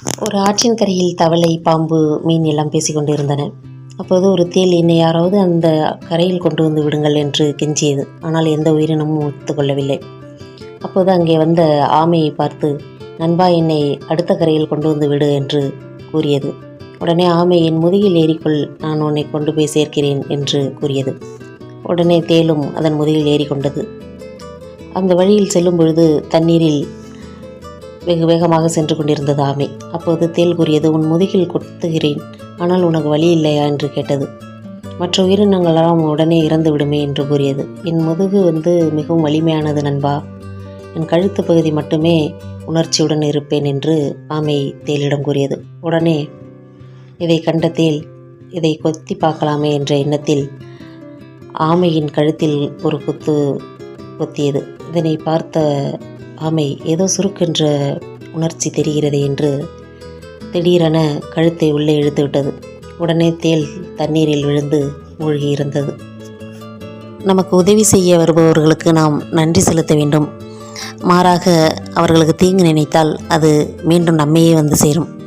ஒரு ஆற்றின் கரையில் தவளை பாம்பு மீன் எல்லாம் பேசிக்கொண்டு இருந்தன அப்போது ஒரு தேள் என்னை யாராவது அந்த கரையில் கொண்டு வந்து விடுங்கள் என்று கெஞ்சியது. ஆனால் எந்த உயிரினமும் ஒத்துக்கொள்ளவில்லை அப்போது அங்கே வந்த ஆமையை பார்த்து நண்பா என்னை அடுத்த கரையில் கொண்டு வந்து விடு என்று கூறியது. உடனே ஆமை என் முதுகில் ஏறிக்கொள் நான் உன்னை கொண்டு போய் சேர்க்கிறேன் என்று கூறியது. உடனே தேளும் அதன் முதுகில் ஏறிக்கொண்டது. அந்த வழியில் செல்லும் பொழுது தண்ணீரில் வெகு வேகமாக சென்று கொண்டிருந்தது ஆமை. அப்போது தேள் கூறியது உன் முதுகில் கொத்துகிறேன் ஆனால் உனக்கு வழி இல்லையா? என்று கேட்டது. மற்ற உயிரினங்களெல்லாம் உடனே இறந்து விடுமே என்று கூறியது. என் முதுகு வந்து மிகவும் வலிமையானது நண்பா. என் கழுத்து பகுதி மட்டுமே உணர்ச்சியுடன் இருப்பேன் என்று ஆமை தேளிடம் கூறியது. உடனே இதை கண்ட தேல் இதை கொத்தி பார்க்கலாமே என்ற எண்ணத்தில் ஆமையின் கழுத்தில் ஒரு குத்து கொத்தியது. இதனை பார்த்த ஆமை ஏதோ சுருக்கென்ற உணர்ச்சி தெரிகிறது என்று திடீரென கழுத்தை உள்ளே இழுத்துவிட்டது உடனே தேள் தண்ணீரில் விழுந்து மூழ்கி இருந்தது நமக்கு உதவி செய்ய வருபவர்களுக்கு நாம் நன்றி செலுத்த வேண்டும். மாறாக அவர்களுக்கு தீங்கு நினைத்தால் அது மீண்டும் நம்மையே வந்து சேரும்.